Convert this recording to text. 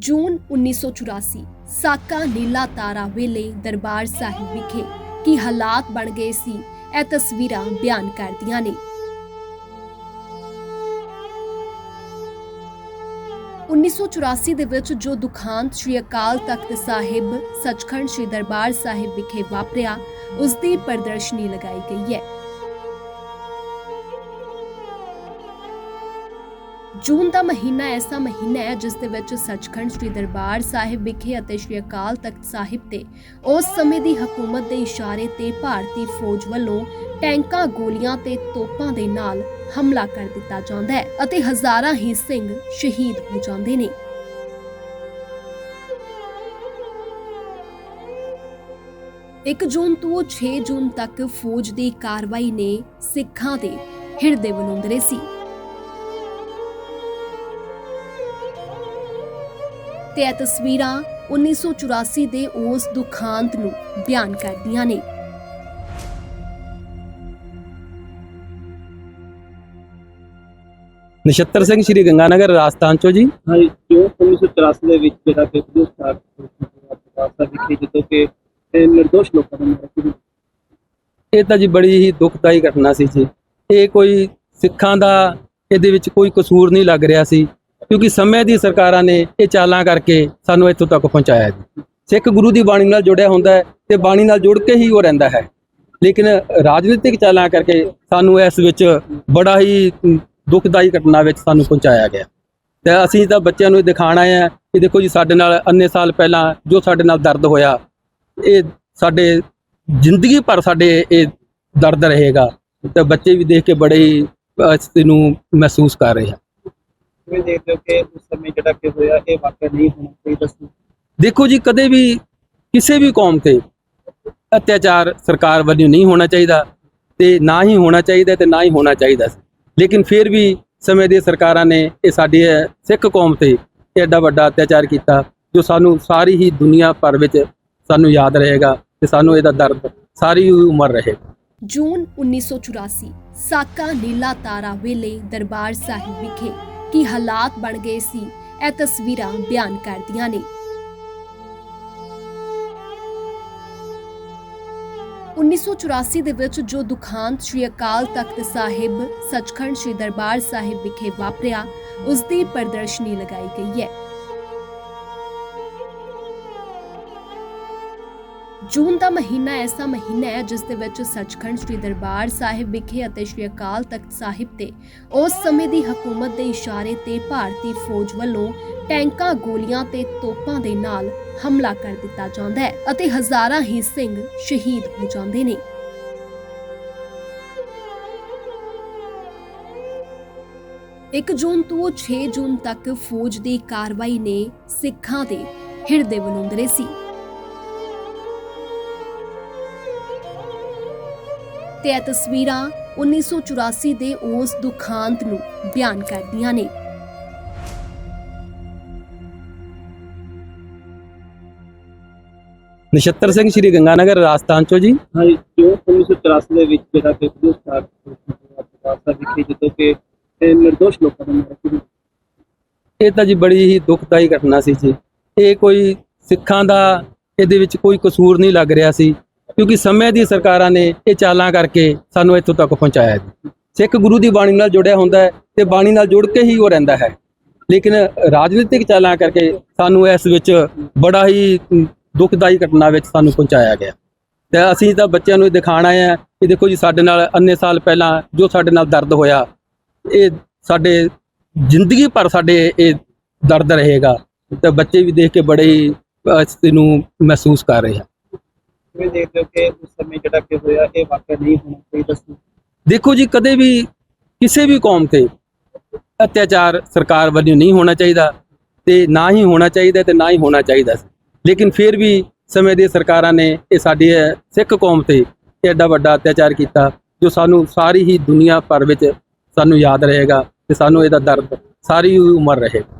ਜੂਨ 1984 ਸਾਕਾ ਨੀਲਾ ਤਾਰਾ ਵੇਲੇ ਦਰਬਾਰ ਸਾਹਿਬ ਵਿਖੇ ਕੀ ਹਾਲਾਤ ਬਣ ਗਏ ਸੀ, ਇਹ ਤਸਵੀਰਾਂ ਬਿਆਨ ਕਰਦੀਆਂ ਨੇ। 1984 ਦੇ ਵਿੱਚ ਜੋ ਦੁਖਾਂਤ ਸ੍ਰੀ ਅਕਾਲ ਤਖਤ ਸਾਹਿਬ ਸੱਚਖੰਡ ਸ੍ਰੀ ਦਰਬਾਰ ਸਾਹਿਬ ਵਿਖੇ ਵਾਪਰਿਆ ਉਸ ਦੀ ਪ੍ਰਦਰਸ਼ਨੀ ਲਗਾਈ ਗਈ ਹੈ। ਜੂਨ ਦਾ ਮਹੀਨਾ ਐਸਾ ਮਹੀਨਾ ਹੈ ਜਿਸ ਦੇ ਵਿੱਚ ਸੱਚਖੰਡ ਸ੍ਰੀ ਦਰਬਾਰ ਸਾਹਿਬ ਵਿਖੇ ਅਤੇ ਸ੍ਰੀ ਅਕਾਲ ਤਖਤ ਸਾਹਿਬ ਤੇ ਉਸ ਸਮੇਂ ਦੀ ਹਕੂਮਤ ਦੇ ਇਸ਼ਾਰੇ ਤੇ ਭਾਰਤੀ ਫੌਜ ਵੱਲੋਂ ਟੈਂਕਾਂ, ਗੋਲੀਆਂ ਤੇ ਤੋਪਾਂ ਦੇ ਨਾਲ ਹਮਲਾ ਕਰ ਦਿੱਤਾ ਜਾਂਦਾ ਹੈ ਅਤੇ ਹਜ਼ਾਰਾਂ ਹੀ ਸਿੰਘ ਸ਼ਹੀਦ ਹੋ ਜਾਂਦੇ ਨੇ। ਇੱਕ ਜੂਨ ਤੋਂ 6 ਜੂਨ ਤੱਕ ਫੌਜ ਦੀ ਕਾਰਵਾਈ ਨੇ ਸਿੱਖਾਂ ਦੇ ਹਿਰਦੇ ਵਲੂੰਦਰੇ ਸੀ। ਤੇ ਇਹ ਤਸਵੀਰਾਂ 1984 ਦੇ ਉਸ ਦੁਖਾਂਤ ਨੂੰ ਬਿਆਨ ਕਰਦੀਆਂ ਨੇ। ਨਛੱਤਰ ਸਿੰਘ ਸ਼੍ਰੀ ਗੰਗਾਨਗਰ ਰਾਜਸਥਾਨ ਚੋਂ ਜੀ। ਹਾਂਜੀ ਜੋ 1984 ਦੇ ਵਿੱਚ ਜਿਹੜਾ ਕਿ ਗੁਰੂ ਸਾਹਿਬ ਪਾਸਾ ਵਿਖੇ ਜਦੋਂ ਕਿ ਇਹ ਨਿਰਦੋਸ਼ ਲੋਕਾਂ ਦਾ ਮਾਰਿਆ ਸੀ। ਇਹ ਤਾਂ ਜੀ ਬੜੀ ਹੀ ਦੁਖਦਾਈ ਘਟਨਾ ਸੀ ਜੀ। ਇਹ ਕੋਈ ਸਿੱਖਾਂ ਦਾ ਇਹਦੇ ਵਿੱਚ ਕੋਈ ਕਸੂਰ ਨਹੀਂ ਲੱਗ ਰਿਹਾ ਸੀ। ਕਿਉਂਕਿ ਸਮੇਂ ਦੀ ਸਰਕਾਰਾਂ ਨੇ ਇਹ ਚਾਲਾਂ ਕਰਕੇ ਸਾਨੂੰ ਇੱਥੋਂ ਤੱਕ ਪਹੁੰਚਾਇਆ ਜੀ। ਸਿੱਖ ਗੁਰੂ ਦੀ ਬਾਣੀ ਨਾਲ ਜੁੜਿਆ ਹੁੰਦਾ ਹੈ ਤੇ ਬਾਣੀ ਨਾਲ ਜੁੜ ਕੇ ਹੀ ਉਹ ਰਹਿੰਦਾ ਹੈ। ਲੇਕਿਨ ਰਾਜਨੀਤਿਕ ਚਾਲਾਂ ਕਰਕੇ ਸਾਨੂੰ ਇਸ ਵਿੱਚ ਬੜਾ ਹੀ ਅਮ, ਦੁਖਦਾਈ ਘਟਨਾ ਵਿੱਚ ਸਾਨੂੰ ਪਹੁੰਚਾਇਆ ਗਿਆ। ਤੇ ਅਸੀਂ ਤਾਂ ਬੱਚਿਆਂ ਨੂੰ ਇਹ ਦਿਖਾਣ ਆਏ ਕਿ ਦੇਖੋ ਜੀ ਸਾਡੇ ਨਾਲ ਅੰਨੇ ਸਾਲ ਪਹਿਲਾਂ ਜੋ ਸਾਡੇ ਨਾਲ ਦਰਦ ਹੋਇਆ ਇਹ ਸਾਡੇ ਜ਼ਿੰਦਗੀ ਭਰ ਸਾਡੇ ਇਹ ਦਰਦ ਰਹੇਗਾ। ਤੇ ਬੱਚੇ ਵੀ ਦੇਖ ਕੇ ਬੜੇ ਹੀ ਇਸ ਨੂੰ ਮਹਿਸੂਸ ਕਰ ਰਹੇ ਆ। ਕਿਵੇਂ ਦੇਖਦੇ ਹੋ ਕਿ ਉਸ ਸਮੇਂ ਜਿਹੜਾ ਕਿ ਹੋਇਆ ਇਹ ਵਾਕਿਆ ਨਹੀਂ ਹੋਣਾ ਚਾਹੀਦਾ ਸੀ। ਦੇਖੋ ਜੀ ਕਦੇ ਵੀ ਕਿਸੇ ਵੀ ਕੌਮ ਤੇ ਅਤਿਆਚਾਰ ਸਰਕਾਰ ਵੱਲੋਂ ਨਹੀਂ ਹੋਣਾ ਚਾਹੀਦਾ ਤੇ ਨਾ ਹੀ ਹੋਣਾ ਚਾਹੀਦਾ ਤੇ ਨਾ ਹੀ ਹੋਣਾ ਚਾਹੀਦਾ ਸੀ। ਲੇਕਿਨ ਫਿਰ ਵੀ ਸਮੇਂ ਦੀ ਸਰਕਾਰਾਂ ਨੇ ਇਹ ਸਾਡੀ ਸਿੱਖ ਕੌਮ ਤੇ ਐਡਾ ਵੱਡਾ ਅਤਿਆਚਾਰ ਕੀਤਾ ਜੋ ਸਾਨੂੰ ਸਾਰੀ ਹੀ ਦੁਨੀਆ ਭਰ ਵਿੱਚ ਸਾਨੂੰ ਯਾਦ ਰਹੇਗਾ ਤੇ ਸਾਨੂੰ ਇਹਦਾ ਦਰਦ ਸਾਰੀ ਉਮਰ ਰਹੇਗਾ। ਜੂਨ 1984 ਸਾਕਾ ਨੀਲਾ ਤਾਰਾ ਵੇਲੇ ਦਰਬਾਰ ਸਾਹਿਬ ਵਿਖੇ ਕੀ ਹਾਲਾਤ ਬਣ ਗਏ ਸੀ, ਇਹ ਤਸਵੀਰਾਂ ਬਿਆਨ ਕਰਦੀਆਂ ਨੇ। 1984 ਦੇ ਵਿੱਚ ਜੋ ਦੁਖਾਂਤ ਸ੍ਰੀ ਅਕਾਲ ਤਖਤ ਸਾਹਿਬ, ਸੱਚਖੰਡ ਸ੍ਰੀ ਦਰਬਾਰ ਸਾਹਿਬ ਵਿਖੇ ਵਾਪਰਿਆ ਉਸ ਦੀ ਪ੍ਰਦਰਸ਼ਨੀ ਲਗਾਈ ਗਈ ਹੈ। ਜੂਨ ਦਾ ਮਹੀਨਾ ਐਸਾ ਮਹੀਨਾ ਹੈ ਜਿਸ ਦੇ ਵਿੱਚ ਸੱਚਖੰਡ ਸ੍ਰੀ ਦਰਬਾਰ ਸਾਹਿਬ ਵਿਖੇ ਅਤੇ ਸ੍ਰੀ ਅਕਾਲ ਤਖਤ ਸਾਹਿਬ ਤੇ ਉਸ ਸਮੇਂ ਦੀ ਹਕੂਮਤ ਦੇ ਇਸ਼ਾਰੇ ਤੇ ਭਾਰਤੀ ਫੌਜ ਵੱਲੋਂ ਟੈਂਕਾਂ, ਗੋਲੀਆਂ ਤੇ ਤੋਪਾਂ ਦੇ ਨਾਲ ਹਮਲਾ ਕਰ ਦਿੱਤਾ ਜਾਂਦਾ ਹੈ ਅਤੇ ਹਜ਼ਾਰਾਂ ਹੀ ਸਿੰਘ ਸ਼ਹੀਦ ਹੋ ਜਾਂਦੇ ਨੇ। ਇੱਕ ਜੂਨ ਤੋਂ 6 ਜੂਨ ਤੱਕ ਫੌਜ ਦੀ ਕਾਰਵਾਈ ਨੇ ਸਿੱਖਾਂ ਦੇ ਹਿਰਦੇ ਵਲੂੰਦਰੇ ਸੀ। ਤੇ ਇਹ ਤਸਵੀਰਾਂ 1984 ਦੇ ਉਸ ਦੁਖਾਂਤ ਨੂੰ ਬਿਆਨ ਕਰਦੀਆਂ ਨੇ। ਨਛੱਤਰ ਸਿੰਘ ਸ਼੍ਰੀ ਗੰਗਾਨਗਰ ਰਾਜਸਥਾਨ ਚੋਂ ਜੀ। ਹਾਂਜੀ ਜੋ 1984 ਦੇ ਵਿੱਚ ਜਿਹੜਾ ਕਿ ਸਾਹਿਬ ਪਾਸਾ ਵਿਖੇ ਜਦੋਂ ਕਿ ਇਹ ਨਿਰਦੋਸ਼ ਲੋਕਾਂ ਦਾ ਮਾਰਿਆ ਸੀ। ਇਹ ਤਾਂ ਜੀ ਬੜੀ ਹੀ ਦੁਖਦਾਈ ਘਟਨਾ ਸੀ ਜੀ। ਇਹ ਕੋਈ ਸਿੱਖਾਂ ਦਾ ਇਹਦੇ ਵਿੱਚ ਕੋਈ ਕਸੂਰ ਨਹੀਂ ਲੱਗ ਰਿਹਾ ਸੀ। ਕਿਉਂਕਿ ਸਮੇਂ ਦੀ ਸਰਕਾਰਾਂ ਨੇ ਇਹ ਚਾਲਾਂ ਕਰਕੇ ਸਾਨੂੰ ਇੱਥੋਂ ਤੱਕ ਪਹੁੰਚਾਇਆ ਜੀ। ਸਿੱਖ ਗੁਰੂ ਦੀ ਬਾਣੀ ਨਾਲ ਜੁੜਿਆ ਹੁੰਦਾ ਹੈ ਤੇ ਬਾਣੀ ਨਾਲ ਜੁੜ ਕੇ ਹੀ ਉਹ ਰਹਿੰਦਾ ਹੈ। ਲੇਕਿਨ ਰਾਜਨੀਤਿਕ ਚਾਲਾਂ ਕਰਕੇ ਸਾਨੂੰ ਇਸ ਵਿੱਚ ਬੜਾ ਹੀ ਅਮ, ਦੁਖਦਾਈ ਘਟਨਾ ਵਿੱਚ ਸਾਨੂੰ ਪਹੁੰਚਾਇਆ ਗਿਆ। ਤੇ ਅਸੀਂ ਤਾਂ ਬੱਚਿਆਂ ਨੂੰ ਇਹ ਦਿਖਾਣ ਆਏ ਕਿ ਦੇਖੋ ਜੀ ਸਾਡੇ ਨਾਲ ਅੰਨੇ ਸਾਲ ਪਹਿਲਾਂ ਜੋ ਸਾਡੇ ਨਾਲ ਦਰਦ ਹੋਇਆ ਇਹ ਸਾਡੇ ਜ਼ਿੰਦਗੀ ਭਰ ਸਾਡੇ ਇਹ ਦਰਦ ਰਹੇਗਾ। ਤੇ ਬੱਚੇ ਵੀ ਦੇਖ ਕੇ ਬੜੇ ਹੀ ਇਸ ਨੂੰ ਮਹਿਸੂਸ ਕਰ ਰਹੇ ਆ। ਕਿਵੇਂ ਦੇਖਦੇ ਹੋ ਕਿ ਉਸ ਸਮੇਂ ਜਿਹੜਾ ਕਿ ਹੋਇਆ, ਇਹ ਵਾਕਿਆ ਨਹੀਂ ਹੋਣਾ ਚਾਹੀਦਾ ਸੀ। ਦੇਖੋ ਜੀ, ਕਦੇ ਵੀ ਕਿਸੇ ਵੀ ਕੌਮ ਤੇ ਅਤਿਆਚਾਰ ਸਰਕਾਰ ਵੱਲੋਂ ਨਹੀਂ ਹੋਣਾ ਚਾਹੀਦਾ ਤੇ ਨਾ ਹੀ ਹੋਣਾ ਚਾਹੀਦਾ ਤੇ ਨਾ ਹੀ ਹੋਣਾ ਚਾਹੀਦਾ ਲੇਕਿਨ ਫਿਰ ਵੀ ਸਮੇਂ ਦੀ ਸਰਕਾਰਾਂ ਨੇ ਇਹ ਸਾਡੀ ਸਿੱਖ ਕੌਮ ਤੇ ਐਡਾ ਵੱਡਾ ਅਤਿਆਚਾਰ ਕੀਤਾ, ਜੋ ਸਾਨੂੰ ਸਾਰੀ ਹੀ ਦੁਨੀਆ ਭਰ ਵਿੱਚ ਸਾਨੂੰ ਯਾਦ ਰਹੇਗਾ ਤੇ ਸਾਨੂੰ ਇਹਦਾ ਦਰਦ ਸਾਰੀ ਉਮਰ ਰਹੇਗਾ।